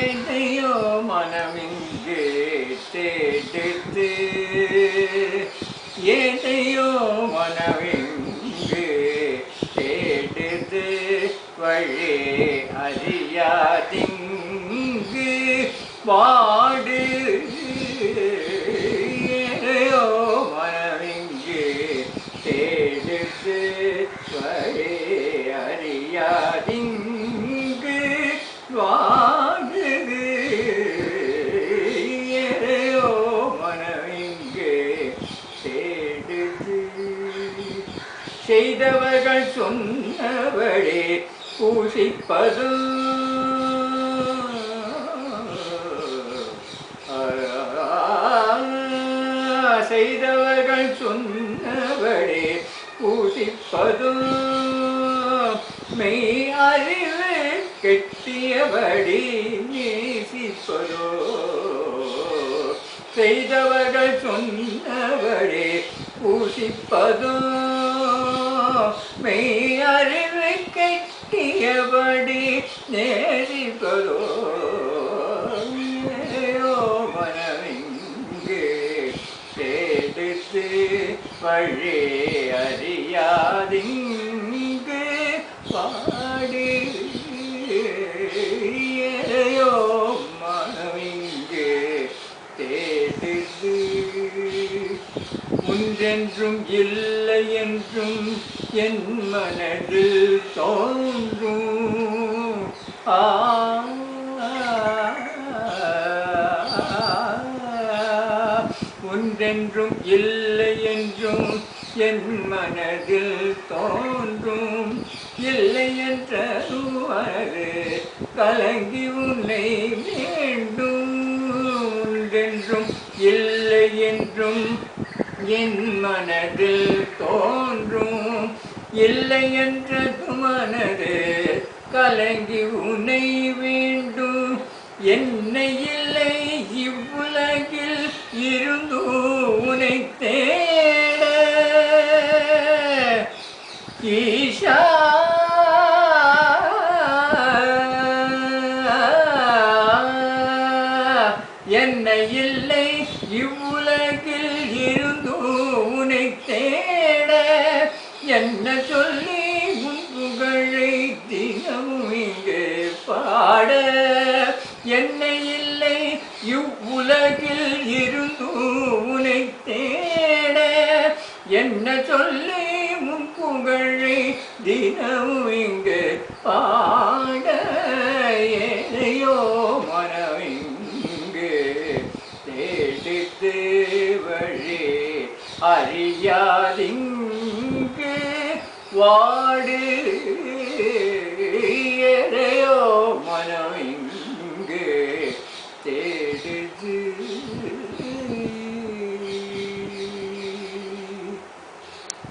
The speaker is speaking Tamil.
எதையோ மனமிங்கு தேடுத்து எதையோ மனமிங்கு தேடுத்து வழி அறியாதிங்கு வா தேடுது செய்தவர்கள் சொன்னவளே பூசிப்பது. செய்தவர்கள் சொன்னவளே பூசிப்பதும் மெய் அறிவு கெட்டியபடி நேசிப்பதோ. செய்தவர்கள் சொன்னவளே பூசிப்பதோ? மெய் அறிவு கெட்டியபடி நேசிப்பதோ ஏயோ தேடுத்து வழி அறியாதிங்கு பாடி ஒன்றென்றும் இல்லை என்றும் என் மனதில் தோன்றும். ஆ ஒன்றென்றும் இல்லை என்றும் என் மனதில் தோன்றும். இல்லை என்ற கலங்கி உன்னை வேண்டும் ஒன்றென்றும் இல்லை என்றும் என் மனதில் தோன்றும் இல்லை என்றது மனது கலங்கி உனை வேண்டும். என்னை இல்லை இவ்வுலகில் இருந்தும் என்னை இல்லை இவ்வுலகில் இருந்து உனை தேட. என்ன சொல்லி உன் புகழை தினமும் இங்கே பாட. என்னை இல்லை இவ்வுலகில் இருந்து உனை தேட. என்ன சொல்லி உன் புகழை தினமும் இங்கே பாட. தேடித்து வழி அறியாதிங்கு வாடு எறையோ